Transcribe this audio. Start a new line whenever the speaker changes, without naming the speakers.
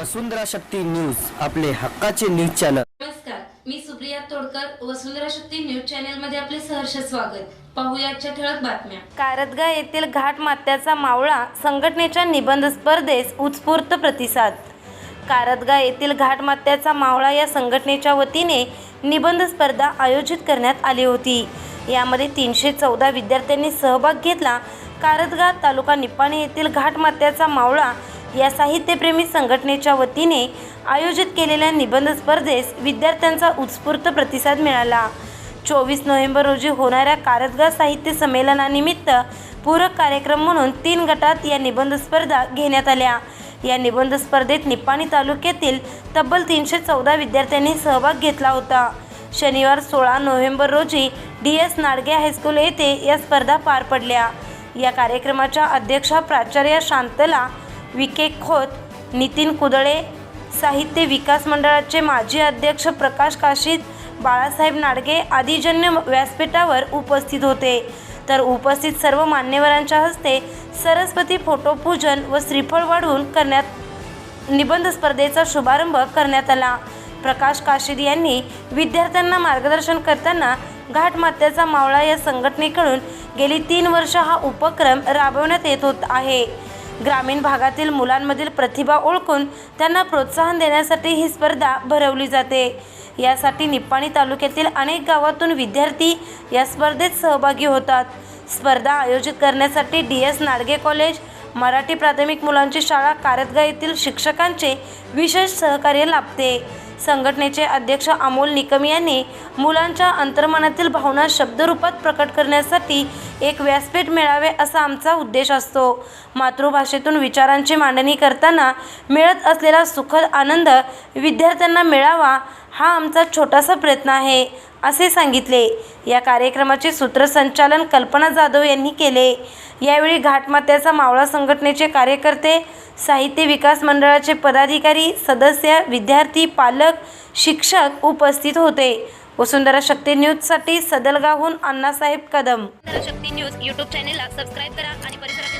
वसुंधरा Shakti news आपले हक्काचे news channel.
नमस्कार मी सुप्रिया तोडकर वसुंधरा शक्ती न्यूज चॅनेल मध्ये आपले सहर्ष स्वागत. पाहूया आजच्या ठळक बातम्या.
कारदगा येथील घाट मात्याचा मावळा संघटनेच्या निबंध स्पर्धेस उत्स्फूर्त प्रतिसाद. कारदगा येथील घाट मात्याचा मावळा या संघटनेच्या वतीने निबंध स्पर्धा आयोजित करण्यात आली होती. यामध्ये तीनशे चौदा विद्यार्थ्यांनी सहभाग घेतला. कारदगा तालुका निपाणी येथील घाट मात्याचा मावळा या साहित्यप्रेमी संघटनेच्या वतीने आयोजित केलेल्या निबंध स्पर्धेस विद्यार्थ्यांचा उत्स्फूर्त प्रतिसाद मिळाला. चोवीस नोव्हेंबर रोजी होणाऱ्या कारदगार साहित्य संमेलनानिमित्त पूरक कार्यक्रम म्हणून तीन गटात या निबंध स्पर्धा घेण्यात आल्या. या निबंध स्पर्धेत निपाणी तालुक्यातील तब्बल तीनशे चौदा विद्यार्थ्यांनी सहभाग घेतला होता. शनिवार सोळा नोव्हेंबर रोजी डी एस नाडगे हायस्कूल येथे या स्पर्धा पार पडल्या. या कार्यक्रमाच्या अध्यक्षा प्राचार्य शांतला विके खोत नितीन कुदळे साहित्य विकास मंडळाचे माजी अध्यक्ष प्रकाश काशीत बाळासाहेब नाडगे आदिजन्य व्यासपीठावर उपस्थित होते. तर उपस्थित सर्व मान्यवरांच्या हस्ते सरस्वती फोटो पूजन व श्रीफळ वाढवून करण्यात निबंध स्पर्धेचा शुभारंभ करण्यात आला. प्रकाश काशीद यांनी विद्यार्थ्यांना मार्गदर्शन करताना घाट मात्याचा मावळा या संघटनेकडून गेली तीन वर्ष हा उपक्रम राबवण्यात येत होत आहे. ग्रामीण भागातील मुलांमधील प्रतिभा ओळखून त्यांना प्रोत्साहन देण्यासाठी ही स्पर्धा भरवली जाते. यासाठी निप्पाणी तालुक्यातील अनेक गावातून विद्यार्थी या स्पर्धेत सहभागी होतात. स्पर्धा आयोजित करण्यासाठी D S Nadge college Marathi प्राथमिक मुलांची शाळा कारतगा येथील शिक्षकांचे विशेष सहकार्य लाभते. संघटनेचे अध्यक्ष अमोल निकम यांनी मुलांच्या अंतर्मनातील भावना शब्दरूपात प्रकट करण्यासाठी एक व्यासपीठ मिळावे असा आमचा उद्देश असतो. मातृभाषेतून विचारांची मांडणी करताना मिळत असलेला सुखद आनंद विद्यार्थ्यांना मिळावा हा आमचा छोटासा प्रयत्न आहे असे सांगितले. या कार्यक्रमाचे सूत्रसंचालन कल्पना जाधव यांनी केले. यावेळी घाटमात्याचा मावळा संघटनेचे कार्यकर्ते साहित्य विकास मंडळाचे पदाधिकारी सदस्य विद्यार्थी पालक शिक्षक उपस्थित होते. वसुंधरा शक्ती न्यूजसाठी सदलगावहून अण्णासाहेब कदम.
शक्ती न्यूज यूट्यूब चॅनेलला सबस्क्राईब करा आणि परिसरातील